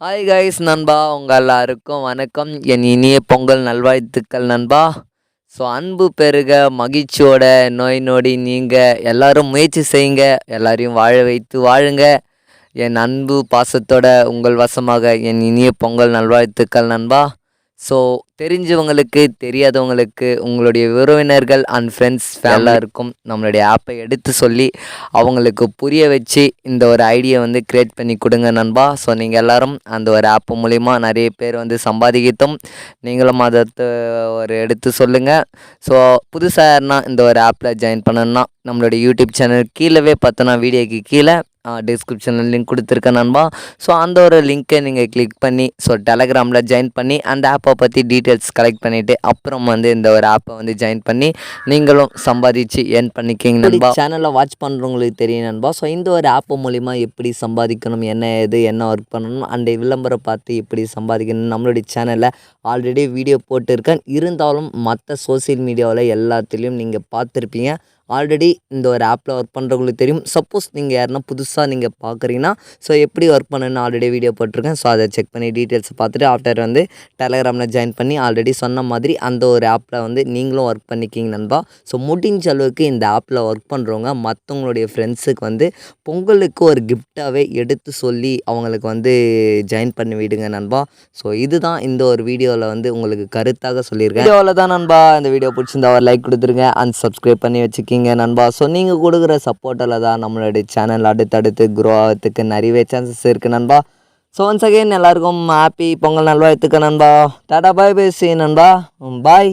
Hi guys நண்பா உங்கள் எல்லாருக்கும் வணக்கம். என் இனிய பொங்கல் நல்வாழ்த்துக்கள் நண்பா. ஸோ அன்பு பெருக மகிழ்ச்சியோட நோய் நொடி நீங்கள் எல்லாரும் முயற்சி செய்யுங்க. எல்லாரையும் வாழ வைத்து வாழுங்க. என் அன்பு பாசத்தோட உங்கள் வசமாக என் இனிய பொங்கல் நல்வாழ்த்துக்கள் நண்பா. ஸோ தெரிஞ்சவங்களுக்கு தெரியாதவங்களுக்கு உங்களுடைய உறவினர்கள் அண்ட் ஃப்ரெண்ட்ஸ் எல்லாருக்கும் நம்மளுடைய ஆப்பை எடுத்து சொல்லி அவங்களுக்கு புரிய வச்சு இந்த ஒரு ஐடியை வந்து க்ரியேட் பண்ணி கொடுங்க நண்பா. ஸோ நீங்கள் எல்லோரும் அந்த ஒரு ஆப் மூலிமா நிறைய பேர் வந்து சம்பாதிக்கட்டும். நீங்களும் அதை ஒரு எடுத்து சொல்லுங்கள் ஸோ புதுசாக யாருன்னா இந்த ஒரு ஆப்பில் ஜாயின் பண்ணணும்னா நம்மளுடைய யூடியூப் சேனல் கீழவே பார்த்தோன்னா வீடியோக்கு கீழே டிஸ்கிரிப்ஷனில் லிங்க் கொடுத்துருக்கேன் நண்பா. ஸோ அந்த ஒரு லிங்க்கை நீங்கள் கிளிக் பண்ணி ஸோ டெலகிராமில் ஜாயின் பண்ணி அந்த ஆப்பை பற்றி டீட்டெயில்ஸ் கலெக்ட் பண்ணிவிட்டு அப்புறம் வந்து இந்த ஒரு ஆப்பை வந்து ஜாயின் பண்ணி நீங்களும் சம்பாதிச்சு ஏர்ன் பண்ணிக்கிங்க நண்பா. சேனலில் வாட்ச் பண்ணுறவங்களுக்கு தெரியும் நண்பா. ஸோ இந்த ஒரு ஆப்பு மூலிமா எப்படி சம்பாதிக்கணும் என்ன இது என்ன ஒர்க் பண்ணணும் அந்த விளம்பரம் பார்த்து எப்படி சம்பாதிக்கணும் நம்மளுடைய சேனலில் ஆல்ரெடி வீடியோ போட்டிருக்கேன். இருந்தாலும் மற்ற சோஷியல் மீடியாவில் எல்லாத்துலேயும் நீங்கள் பார்த்துருப்பீங்க. ஆல்ரெடி இந்த ஒரு ஆப்பில் ஒர்க் பண்ணுறவங்களுக்கு தெரியும். சப்போஸ் நீங்கள் யாருன்னா புதுசாக நீங்கள் பார்க்குறீங்கன்னா ஸோ எப்படி ஒர்க் பண்ணுன்னு ஆல்ரெடி வீடியோ போட்டிருக்கேன். ஸோ அதை செக் பண்ணி டீட்டெயில்ஸை பார்த்துட்டு ஆஃப்டர் வந்து டெலகிராமில் ஜாயின் பண்ணி ஆல்ரெடி சொன்ன மாதிரி அந்த ஒரு ஆப்பில் வந்து நீங்களும் ஒர்க் பண்ணிக்கிங்க நண்பா. ஸோ முடிஞ்ச அளவுக்கு இந்த ஆப்பில் ஒர்க் பண்ணுறவங்க மற்றவங்களுடைய ஃப்ரெண்ட்ஸுக்கு வந்து பொங்கலுக்கு ஒரு கிஃப்டாகவே எடுத்து சொல்லி அவங்களுக்கு வந்து ஜாயின் பண்ணி விடுங்க நண்பா. ஸோ இதுதான் இந்த ஒரு வீடியோவில் வந்து உங்களுக்கு கருத்தாக சொல்லியிருக்கேன். வீடியோவில் தான் நண்பா. இந்த வீடியோ பிடிச்சிருந்தா ஒரு லைக் கொடுத்துருங்க. அண்ட் சப்ஸ்கிரைப் பண்ணி வச்சுக்கிங்க. நீங்கள் நண்பா. ஸோ நீங்கள் கொடுக்குற சப்போர்ட்டில் தான் நம்மளுடைய சேனல் அடுத்தடுத்து குரோ ஆகிறதுக்கு நிறையவே சான்சஸ் இருக்குது நண்பா. ஸோ ஒன்ஸ் அகைன் எல்லாருக்கும் ஹாப்பி பொங்கல் நல்வாழ்த்துக்கு நண்பா. டாடா பாய் பேசி நண்பா. பாய்